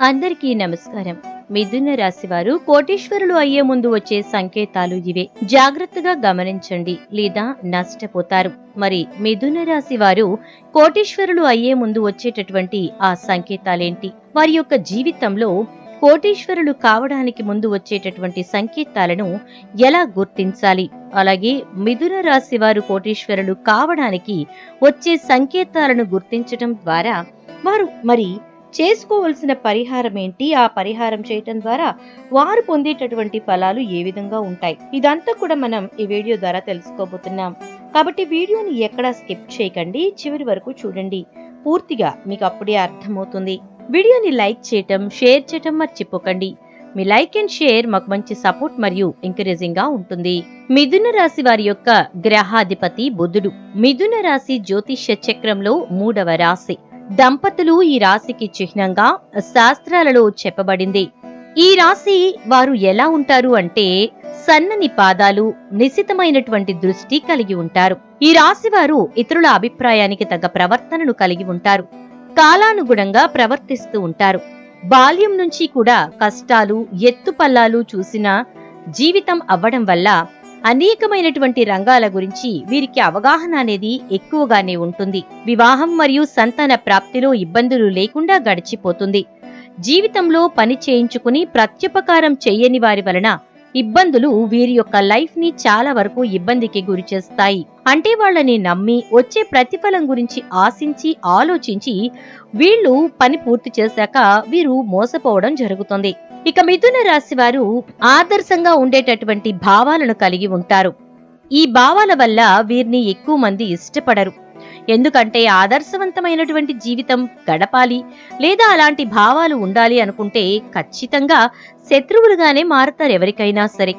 అందరికీ నమస్కారం. మిథున రాశి వారు కోటీశ్వరులు అయ్యే ముందు వచ్చే సంకేతాలు ఇవే. జాగ్రత్తగా గమనించండి లేదా నష్టపోతారు. మరి మిథున రాశి వారు కోటీశ్వరులు అయ్యే ముందు వచ్చేటటువంటి ఆ సంకేతాలేంటి? వారి యొక్క జీవితంలో కోటీశ్వరులు కావడానికి ముందు వచ్చేటటువంటి సంకేతాలను ఎలా గుర్తించాలి? అలాగే మిథున రాశి వారు కోటీశ్వరులు కావడానికి వచ్చే సంకేతాలను గుర్తించటం ద్వారా వారు మరి చేసుకోవలసిన పరిహారం ఏంటి? ఆ పరిహారం చేయటం ద్వారా వారు పొందేటటువంటి ఫలాలు ఏ విధంగా ఉంటాయి? ఇదంతా కూడా మనం ఈ వీడియో ద్వారా తెలుసుకోబోతున్నాం. కాబట్టి వీడియోని ఎక్కడా స్కిప్ చేయకండి. చివరి వరకు చూడండి. పూర్తిగా మీకు అప్పుడే అర్థమవుతుంది. వీడియోని లైక్ చేయటం షేర్ చేయటం మర్చిపోకండి. మీ లైక్ అండ్ షేర్ మాకు మంచి సపోర్ట్ మరియు ఎంకరేజింగ్గా ఉంటుంది. మిథున రాశి వారి యొక్క గ్రహాధిపతి బుధుడు. మిథున రాశి జ్యోతిష్య చక్రంలో మూడవ రాశి. దంపతులు ఈ రాశికి చిహ్నంగా శాస్త్రాలలో చెప్పబడింది. ఈ రాశి వారు ఎలా ఉంటారు అంటే సన్నని పాదాలు నిశితమైనటువంటి దృష్టి కలిగి ఉంటారు. ఈ రాశి వారు ఇతరుల అభిప్రాయానికి తగ్గ ప్రవర్తనను కలిగి ఉంటారు. కాలానుగుణంగా ప్రవర్తిస్తూ ఉంటారు. బాల్యం నుంచి కూడా కష్టాలు ఎత్తుపల్లాలు చూసిన జీవితం అవ్వడం వల్ల అనేకమైనటువంటి రంగాల గురించి వీరికి అవగాహన అనేది ఎక్కువగానే ఉంటుంది. వివాహం మరియు సంతాన ప్రాప్తిలో ఇబ్బందులు లేకుండా గడిచిపోతుంది. జీవితంలో పని చేయించుకుని ప్రత్యుపకారం చెయ్యని వారి వలన ఇబ్బందులు వీరి యొక్క లైఫ్ని చాలా వరకు ఇబ్బందికి గురి చేస్తాయి. అంటే వాళ్ళని నమ్మి వచ్చే ప్రతిఫలం గురించి ఆశించి ఆలోచించి వీళ్ళు పని పూర్తి చేశాక వీరు మోసపోవడం జరుగుతుంది. ఇక మిథున రాశి వారు ఆదర్శంగా ఉండేటటువంటి భావాలను కలిగి ఉంటారు. ఈ భావాల వల్ల వీరిని ఎక్కువ మంది ఇష్టపడరు. ఎందుకంటే ఆదర్శవంతమైనటువంటి జీవితం గడపాలి లేదా అలాంటి భావాలు ఉండాలి అనుకుంటే ఖచ్చితంగా శత్రువులుగానే మారతారు ఎవరికైనా సరే.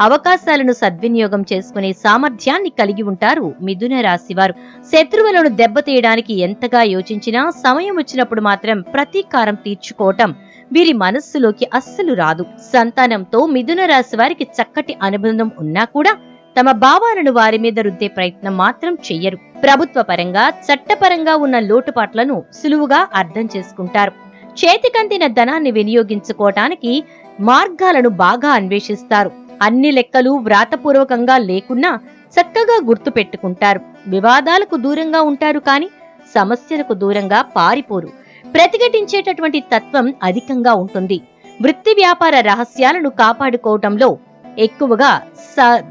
అవకాశాలను సద్వినియోగం చేసుకునే సామర్థ్యాన్ని కలిగి ఉంటారు మిథున రాశివారు. శత్రువులను దెబ్బతీయడానికి ఎంతగా యోచించినా సమయం వచ్చినప్పుడు మాత్రం ప్రతీకారం తీర్చుకోవటం వీరి మనస్సులోకి అస్సలు రాదు. సంతానంతో మిథున రాశి వారికి చక్కటి అనుబంధం ఉన్నా కూడా తమ భావాలను వారి మీద రుద్దే ప్రయత్నం మాత్రం చెయ్యరు. ప్రభుత్వ పరంగా చట్టపరంగా ఉన్న లోటుపాట్లను సులువుగా అర్థం చేసుకుంటారు. చేతికందిన ధనాన్ని వినియోగించుకోవటానికి మార్గాలను బాగా అన్వేషిస్తారు. అన్ని లెక్కలు వ్రాతపూర్వకంగా లేకున్నా చక్కగా గుర్తు పెట్టుకుంటారు. వివాదాలకు దూరంగా ఉంటారు కాని సమస్యలకు దూరంగా పారిపోరు. ప్రతిఘటించేటటువంటి తత్వం అధికంగా ఉంటుంది. వృత్తి వ్యాపార రహస్యాలను కాపాడుకోవటంలో ఎక్కువగా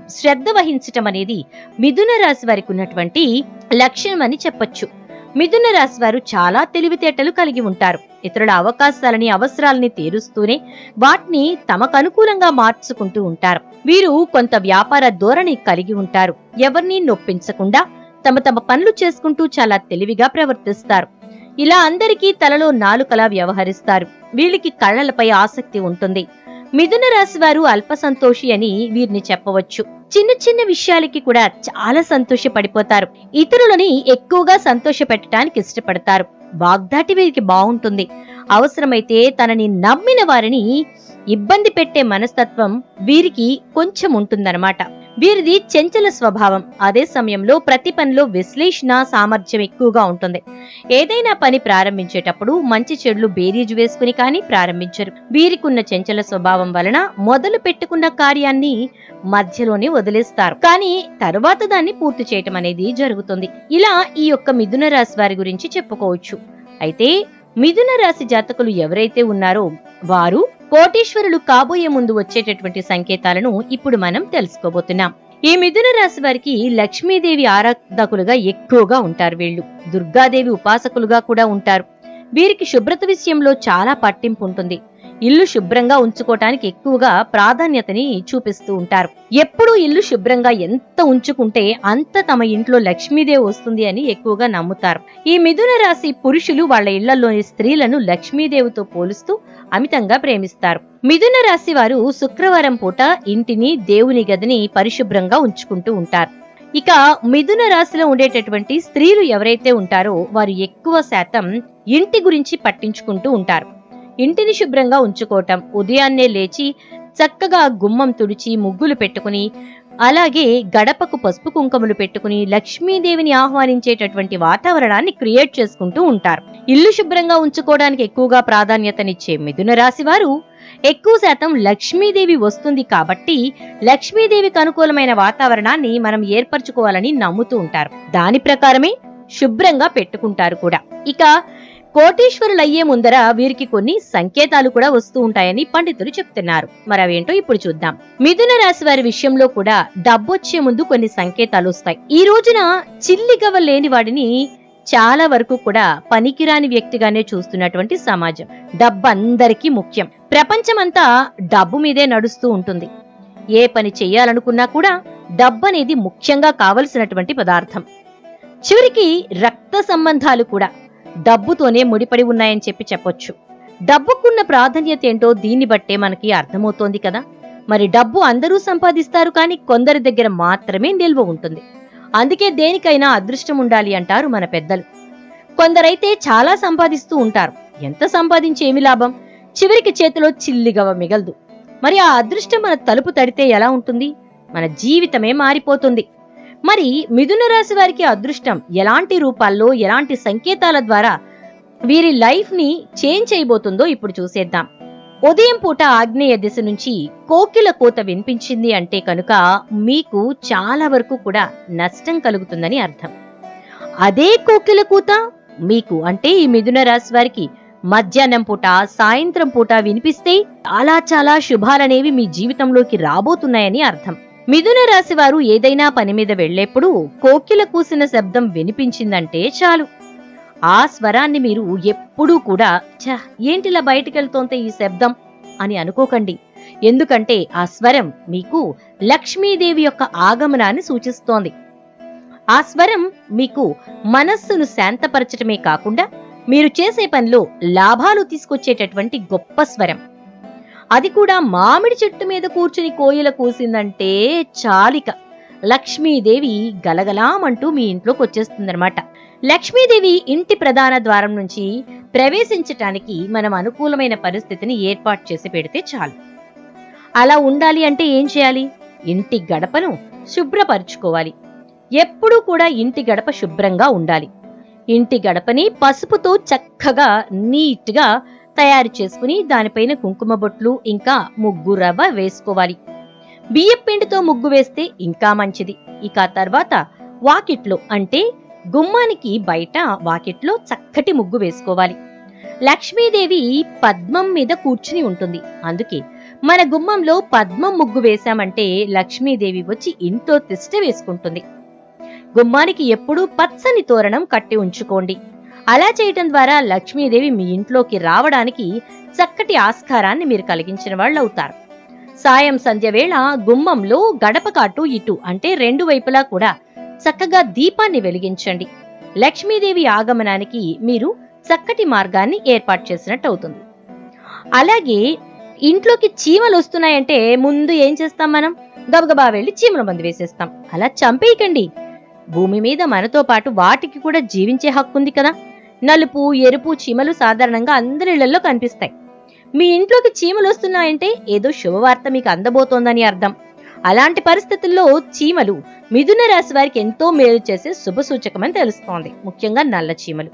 శ్రద్ధ వహించటం అనేది మిథున రాశి వారికి ఉన్నటువంటి లక్షణం అని చెప్పొచ్చు. మిథున రాశి వారు చాలా తెలివితేటలు కలిగి ఉంటారు. ఇతరుల అవకాశాలని అవసరాలని తీరుస్తూనే వాటిని తమకు అనుకూలంగా మార్చుకుంటూ ఉంటారు. వీరు కొంత వ్యాపార ధోరణి కలిగి ఉంటారు. ఎవరిని నొప్పించకుండా తమ తమ పనులు చేసుకుంటూ చాలా తెలివిగా ప్రవర్తిస్తారు. ఇలా అందరికీ తలలో నాలుకలా వ్యవహరిస్తారు. వీళ్ళకి కళ్ళలపై ఆసక్తి ఉంటుంది. మిథున రాశి వారు అల్ప సంతోషి అని వీరిని చెప్పవచ్చు. చిన్న చిన్న విషయాలకి కూడా చాలా సంతోషపడిపోతారు. ఇతరులని ఎక్కువగా సంతోష పెట్టడానికి ఇష్టపడతారు. వాగ్దాటి వీరికి బాగుంటుంది. అవసరమైతే తనని నమ్మిన వారిని ఇబ్బంది పెట్టే మనస్తత్వం వీరికి కొంచెం ఉంటుందన్నమాట. వీరిది చెంచల స్వభావం. అదే సమయంలో ప్రతి పనిలో విశ్లేషణ సామర్థ్యం ఎక్కువగా ఉంటుంది. ఏదైనా పని ప్రారంభించేటప్పుడు మంచి చెడులు బేరీజు వేసుకుని కానీ ప్రారంభించరు. వీరికున్న చెంచల స్వభావం వలన మొదలు పెట్టుకున్న కార్యాన్ని మధ్యలోనే వదిలేస్తారు. కానీ తరువాత దాన్ని పూర్తి చేయటం అనేది జరుగుతుంది. ఇలా ఈ యొక్క మిథున రాశి వారి గురించి చెప్పుకోవచ్చు. అయితే మిథున రాశి జాతకులు ఎవరైతే ఉన్నారో వారు కోటీశ్వరులు కాబోయే ముందు వచ్చేటటువంటి సంకేతాలను ఇప్పుడు మనం తెలుసుకోబోతున్నాం. ఈ మిథున రాశి వారికి లక్ష్మీదేవి ఆరాధకులుగా ఎక్కువగా ఉంటారు వీళ్ళు. దుర్గాదేవి ఉపాసకులుగా కూడా ఉంటారు. వీరికి శుభ్రత విషయంలో చాలా పట్టింపు ఉంటుంది. ఇల్లు శుభ్రంగా ఉంచుకోవటానికి ఎక్కువగా ప్రాధాన్యతని చూపిస్తూ ఉంటారు. ఎప్పుడూ ఇల్లు శుభ్రంగా ఎంత ఉంచుకుంటే అంత తమ ఇంట్లో లక్ష్మీదేవి వస్తుంది అని ఎక్కువగా నమ్ముతారు. ఈ మిథున రాశి పురుషులు వాళ్ళ ఇళ్ళలోని స్త్రీలను లక్ష్మీదేవితో పోలుస్తూ అమితంగా ప్రేమిస్తారు. మిథున రాశి వారు శుక్రవారం పూట ఇంటిని దేవుని గదిని పరిశుభ్రంగా ఉంచుకుంటూ ఉంటారు. ఇక మిథున రాశిలో ఉండేటటువంటి స్త్రీలు ఎవరైతే ఉంటారో వారు ఎక్కువ శాతం ఇంటి గురించి పట్టించుకుంటూ ఉంటారు. ఇంటిని శుభ్రంగా ఉంచుకోవటం. ఉదయాన్నే లేచి చక్కగా గుమ్మం తుడిచి ముగ్గులు పెట్టుకుని అలాగే గడపకు పసుపు కుంకుమలు పెట్టుకుని లక్ష్మీదేవిని ఆహ్వానించేటటువంటి వాతావరణాన్ని క్రియేట్ చేసుకుంటూ ఉంటారు. ఇల్లు శుభ్రంగా ఉంచుకోవడానికి ఎక్కువగా ప్రాధాన్యతనిచ్చే మిథున రాశి వారు ఎక్కువ శాతం లక్ష్మీదేవి వస్తుంది కాబట్టి లక్ష్మీదేవికి అనుకూలమైన వాతావరణాన్ని మనం ఏర్పరచుకోవాలని నమ్ముతూ ఉంటారు. దాని ప్రకారమే శుభ్రంగా పెట్టుకుంటారు కూడా. ఇక కోటేశ్వరులయ్యే ముందర వీరికి కొన్ని సంకేతాలు కూడా వస్తూ ఉంటాయని పండితులు చెప్తున్నారు. మరి అవేంటో ఇప్పుడు చూద్దాం. మిథున రాశి వారి విషయంలో కూడా డబ్బొచ్చే ముందు కొన్ని సంకేతాలు వస్తాయి. ఈ రోజున చిల్లిగవ లేని వాడిని చాలా వరకు కూడా పనికిరాని వ్యక్తిగానే చూస్తున్నటువంటి సమాజం. డబ్బు అందరికీ ముఖ్యం. ప్రపంచమంతా డబ్బు మీదే నడుస్తూ ఉంటుంది. ఏ పని చెయ్యాలనుకున్నా కూడా డబ్బు అనేది ముఖ్యంగా కావలసినటువంటి పదార్థం. చివరికి రక్త సంబంధాలు కూడా. డబ్బుతోనే ముడిపడి ఉన్నాయని చెప్పి చెప్పొచ్చు. డబ్బుకున్న ప్రాధాన్యత ఏంటో దీన్ని బట్టే మనకి అర్థమవుతోంది కదా. మరి డబ్బు అందరూ సంపాదిస్తారు కానీ కొందరి దగ్గర మాత్రమే నిల్వ ఉంటుంది. అందుకే దేనికైనా అదృష్టం ఉండాలి అంటారు మన పెద్దలు. కొందరైతే చాలా సంపాదిస్తూ ఉంటారు. ఎంత సంపాదించి ఏమి లాభం? చివరికి చేతిలో చిల్లిగవ మిగలదు. మరి ఆ అదృష్టం మన తలుపు తడితే ఎలా ఉంటుంది? మన జీవితమే మారిపోతుంది. మరి మిథున రాశి వారికి అదృష్టం ఎలాంటి రూపాల్లో ఎలాంటి సంకేతాల ద్వారా వీరి లైఫ్ని చేంజ్ చేయబోతుందో ఇప్పుడు చూసేద్దాం. ఉదయం పూట ఆగ్నేయ దిశ నుంచి కోకిల కోత వినిపించింది అంటే కనుక మీకు చాలా వరకు కూడా నష్టం కలుగుతుందని అర్థం. అదే కోకిల కూత మీకు అంటే ఈ మిథున రాశి వారికి మధ్యాహ్నం పూట సాయంత్రం పూట వినిపిస్తే చాలా చాలా శుభాలనేవి మీ జీవితంలోకి రాబోతున్నాయని అర్థం. మిథున రాశి వారు ఏదైనా పని మీద వెళ్ళేప్పుడు కోకిల కూసిన శబ్దం వినిపించిందంటే చాలు. ఆ స్వరాన్ని మీరు ఎప్పుడూ కూడా ఛ ఏంటిలా బయటికెళ్తోంతే ఈ శబ్దం అని అనుకోకండి. ఎందుకంటే ఆ స్వరం మీకు లక్ష్మీదేవి యొక్క ఆగమనాన్ని సూచిస్తోంది. ఆ స్వరం మీకు మనస్సును శాంతపరచటమే కాకుండా మీరు చేసే పనిలో లాభాలు తీసుకొచ్చేటటువంటి గొప్ప స్వరం. అది కూడా మామిడి చెట్టు మీద కూర్చుని కోయిల కూసిందంటే చాలిక. లక్ష్మీదేవి గలగలామంటూ మీ ఇంట్లోకి వచ్చేస్తుందన్నమాట. లక్ష్మీదేవి ఇంటి ప్రధాన ద్వారం నుంచి ప్రవేశించటానికి మనం అనుకూలమైన పరిస్థితిని ఏర్పాటు చేసి పెడితే చాలు. అలా ఉండాలి అంటే ఏం చేయాలి? ఇంటి గడపను శుభ్రపరుచుకోవాలి. ఎప్పుడూ కూడా ఇంటి గడప శుభ్రంగా ఉండాలి. ఇంటి గడపని పసుపుతో చక్కగా నీట్గా తయారు చేసుకుని దానిపైన కుంకుమ బొట్లు ఇంకా ముగ్గు రవ్వ వేసుకోవాలి. బియ్యం పిండితో ముగ్గు వేస్తే ఇంకా మంచిది. ఇక తర్వాత వాకిట్లో అంటే గుమ్మానికి బయట వాకిట్లో చక్కటి ముగ్గు వేసుకోవాలి. లక్ష్మీదేవి పద్మం మీద కూర్చుని ఉంటుంది. అందుకే మన గుమ్మంలో పద్మం ముగ్గు వేశామంటే లక్ష్మీదేవి వచ్చి ఇంట్లో తిష్ట వేసుకుంటుంది. గుమ్మానికి ఎప్పుడూ పచ్చని తోరణం కట్టి ఉంచుకోండి. అలా చేయటం ద్వారా లక్ష్మీదేవి మీ ఇంట్లోకి రావడానికి చక్కటి ఆస్కారాన్ని మీరు కలిగించిన వాళ్ళు అవుతారు సాయం సంధ్య వేళ గుమ్మంలో గడపకు అటు ఇటు అంటే రెండు వైపులా కూడా చక్కగా దీపాన్ని వెలిగించండి. లక్ష్మీదేవి ఆగమనానికి మీరు చక్కటి మార్గాన్ని ఏర్పాటు చేసినట్టు అవుతుంది అలాగే ఇంట్లోకి చీమలు వస్తున్నాయంటే ముందు ఏం చేస్తాం మనం? గబగబా వెళ్ళి చీమల మందు వేసేస్తాం. అలా చంపేయకండి. భూమి మీద మనతో పాటు వాటికి కూడా జీవించే హక్కు ఉంది కదా. నలుపు ఎరుపు చీమలు సాధారణంగా అందరి ఇళ్ళలో కనిపిస్తాయి. మీ ఇంట్లోకి చీమలు వస్తున్నాయంటే ఏదో శుభవార్త మీకు అందబోతోందని అర్థం. అలాంటి పరిస్థితుల్లో చీమలు మిథున రాశి వారికి ఎంతో మేలు చేసే శుభ సూచకమని తెలుస్తోంది. ముఖ్యంగా నల్ల చీమలు.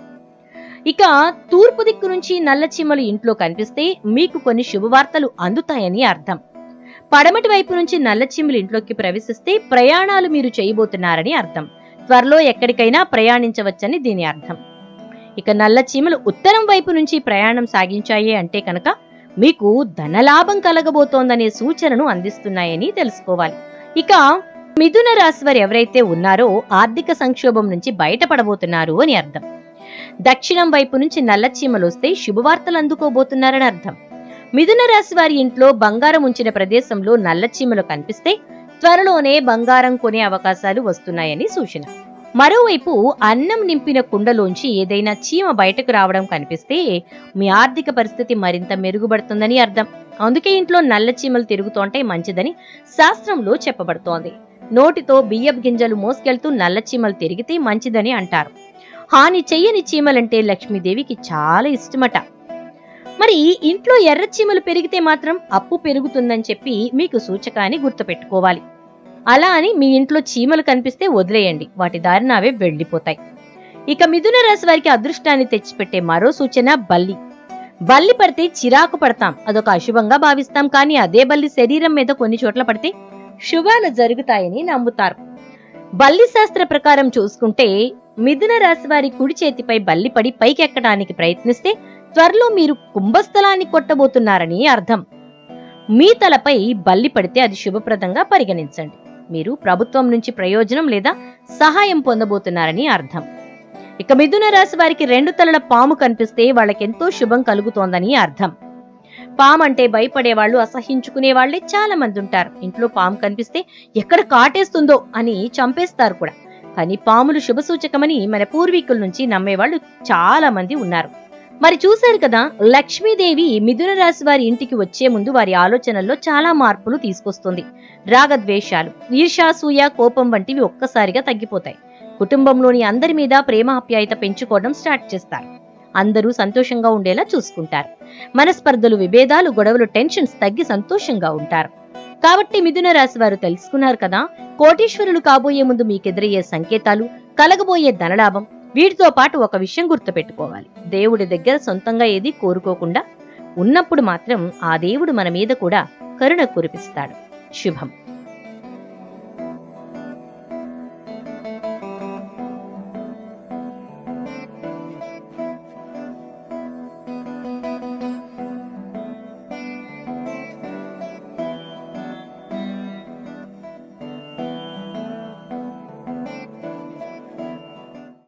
ఇక తూర్పు దిక్కు నుంచి నల్ల చీమలు ఇంట్లో కనిపిస్తే మీకు కొన్ని శుభవార్తలు అందుతాయని అర్థం. పడమటి వైపు నుంచి నల్ల చీమలు ఇంట్లోకి ప్రవేశిస్తే ప్రయాణాలు మీరు చేయబోతున్నారని అర్థం. త్వరలో ఎక్కడికైనా ప్రయాణించవచ్చని దీని అర్థం. ఇక నల్ల చీమలు ఉత్తరం వైపు నుంచి ప్రయాణం సాగించాయి అంటే కనుక మీకు ధనలాభం కలగబోతోందనే సూచనను అందిస్తున్నాయని తెలుసుకోవాలి. ఇక మిథున రాశి వారు ఎవరైతే ఉన్నారో ఆర్థిక సంక్షోభం నుంచి బయటపడబోతున్నారు అని అర్థం. దక్షిణం వైపు నుంచి నల్ల చీమలు వస్తే శుభవార్తలు అందుకోబోతున్నారని అర్థం. మిథున రాశి వారి ఇంట్లో బంగారం ఉంచిన ప్రదేశంలో నల్ల చీమలు కనిపిస్తే త్వరలోనే బంగారం కొనే అవకాశాలు వస్తున్నాయని సూచన. మరోవైపు అన్నం నింపిన కుండలోంచి ఏదైనా చీమ బయటకు రావడం కనిపిస్తే మీ ఆర్థిక పరిస్థితి మరింత మెరుగుపడుతుందని అర్థం. అందుకే ఇంట్లో నల్ల చీమలు తిరుగుతుంటే మంచిదని శాస్త్రంలో చెప్పబడుతోంది. నోటితో బియ్యపు గింజలు మోసుకెళ్తూ నల్ల చీమలు తిరిగితే మంచిదని అంటారు. హాని చెయ్యని చీమలంటే లక్ష్మీదేవికి చాలా ఇష్టమట. మరి ఇంట్లో ఎర్ర చీమలు పెరిగితే మాత్రం అప్పు పెరుగుతుందని చెప్పి మీకు సూచకాన్ని గుర్తుపెట్టుకోవాలి. అలా అని మీ ఇంట్లో చీమలు కనిపిస్తే వదిలేయండి. వాటి దారిన అవే వెళ్ళిపోతాయి ఇక మిథున రాశి వారికి అదృష్టాన్ని తెచ్చిపెట్టే మరో సూచన బల్లి. బల్లి పడితే చిరాకు పడతాం. అదొక అశుభంగా భావిస్తాం. కానీ అదే బల్లి శరీరం మీద కొన్ని చోట్ల పడితే శుభాలు జరుగుతాయని నమ్ముతారు. బల్లి శాస్త్ర ప్రకారం చూసుకుంటే మిథున రాశి వారి కుడి చేతిపై బల్లి పడి పైకెక్కడానికి ప్రయత్నిస్తే త్వరలో మీరు కుంభస్థలాన్ని కొట్టబోతున్నారని అర్థం. మీ తలపై బల్లి పడితే అది శుభప్రదంగా పరిగణించండి. మీరు ప్రభుత్వం నుంచి ప్రయోజనం లేదా సహాయం పొందబోతున్నారని అర్థం. ఇక మిథున రాశి వారికి రెండు తలల పాము కనిపిస్తే వాళ్ళకెంతో శుభం కలుగుతోందని అర్థం. పాము అంటే భయపడే వాళ్ళు అసహించుకునే వాళ్ళే చాలా మంది ఉంటారు. ఇంట్లో పాము కనిపిస్తే ఎక్కడ కాటేస్తుందో అని చంపేస్తారు కూడా. కానీ పాములు శుభసూచకమని మన పూర్వీకుల నుంచి నమ్మేవాళ్ళు చాలా మంది ఉన్నారు. మరి చూశారు కదా లక్ష్మీదేవి మిథున రాశి వారి ఇంటికి వచ్చే ముందు వారి ఆలోచనల్లో చాలా మార్పులు తీసుకొస్తుంది. రాగద్వేషాలు ఈర్షాసూయ కోపం వంటివి ఒక్కసారిగా తగ్గిపోతాయి. కుటుంబంలోని అందరి మీద ప్రేమ ఆప్యాయత పెంచుకోవడం స్టార్ట్ చేస్తారు. అందరూ సంతోషంగా ఉండేలా చూసుకుంటారు. మనస్పర్ధలు విభేదాలు గొడవలు టెన్షన్స్ తగ్గి సంతోషంగా ఉంటారు. కాబట్టి మిథున రాశి వారు తెలుసుకున్నారు కదా కోటీశ్వరులు కాబోయే ముందు మీకెదురయ్యే సంకేతాలు కలగబోయే ధనలాభం వీటితో పాటు ఒక విషయం గుర్తుపెట్టుకోవాలి. దేవుడి దగ్గర సొంతంగా ఏది కోరుకోకుండా ఉన్నప్పుడు మాత్రం ఆ దేవుడు మన మీద కూడా కరుణ కురిపిస్తాడు. శుభం.